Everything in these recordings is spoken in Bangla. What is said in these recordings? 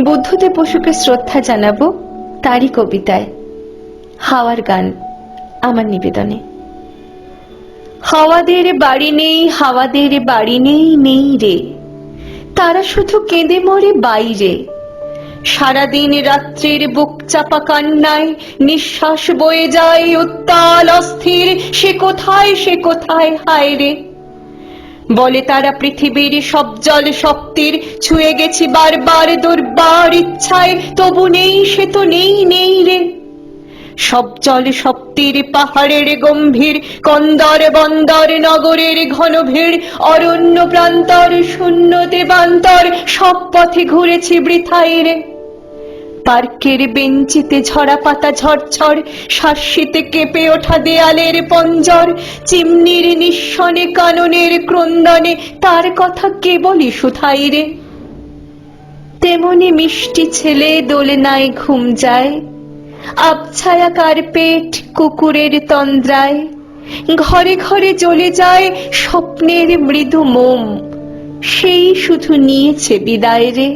বুদ্ধদেব বসুকে শ্রদ্ধা জানাব তারই কবিতায়। হাওয়ার গান, আমার নিবেদনে। হাওয়াদের বাড়ি নেই, হাওয়াদের বাড়ি নেই নেই রে। তারা শুধু কেঁদে মরে বাইরে। সারাদিন রাত্রির বুক চাপা কান্নায়, নিঃশ্বাস বয়ে যায় উত্তাল অস্থির। সে কোথায় সে কোথায়, হায় রে? বলে তারা পৃথিবীর সব জল শক্তির, ছুঁয়ে গেছি বারবার দুর্বার ইচ্ছায়, তবু নেই সে তো নেই নেই রে। সব জল শক্তির পাহাড়ের গম্ভীর, কন্দর বন্দর নগরের ঘন ভিড়, অরণ্য প্রান্তর, শূন্য দেবান্তর, সব পথে ঘুরেছি বৃথায় রে। পার্কের বেঞ্চিতে ঝরা পাতা ঝরঝর, শাসিতে কেঁপে ওঠা দেয়ালের পঞ্জর চিমনির নিঃসনে কাননের ক্রন্দনে, তার কথা কেবলই শুধাই রে। তেমনি মিষ্টি ছেলে দোলনায় ঘুম যায়, আবছায়া কার্পেট কুকুরের তন্দ্রায়, ঘরে ঘরে জ্বলে যায় স্বপ্নের মৃদু মোম, সেই শুধু নিয়েছে বিদায় রে।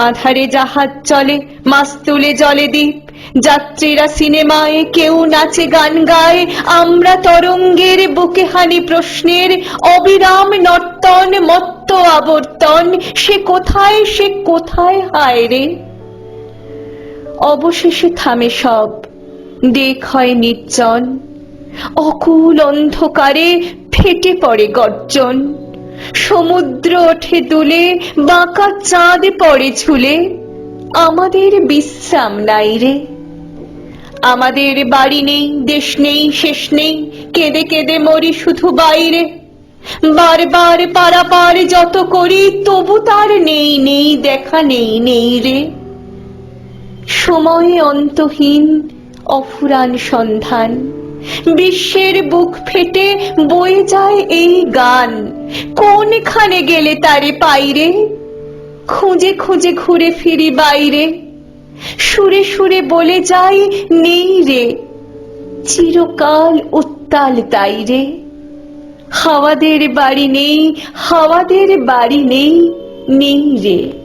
আধারে জাহাজ চলে মাস তুলে জলে দ্বীপ। যাত্রীরা সিনেমায় কেউ নাচে গান গায়। আমরা তরঙ্গের বুকে হানি প্রশ্নের অবিরাম নর্তন, মত্ত আবর্তন। সে কোথায় সে কোথায়, হায় রে? অবশেষে থামে সব। দেখ হয় নির্জন। অকুল অন্ধকারে ফেটে পড়ে গর্জন। সমুদ্র ওঠে দুলে বাঁকা চাঁদ পড়ে ঝুলে আমাদের বিশ্রাম নাই রে। আমাদের বাড়ি নেই, দেশ নেই, শেষ নেই, কেঁদে কেঁদে মরি শুধু বাইরে। বারবার পারাপার যত করি, তবু তার নেই নেই, দেখা নেই নেই রে। সময়ে অন্তহীন অফুরান সন্ধান। বিশ্বের বুক ফেটে বয়ে যায় এই গান। কোনখানে গেলে তারে পাইরে খুঁজে খুঁজে ঘুরে ফিরি বাইরে। সুরে সুরে বলে যাই, নেই রে। চিরকাল উত্তাল তাই রে। হাওয়াদের বাড়ি নেই, হাওয়াদের বাড়ি নেই নেই রে।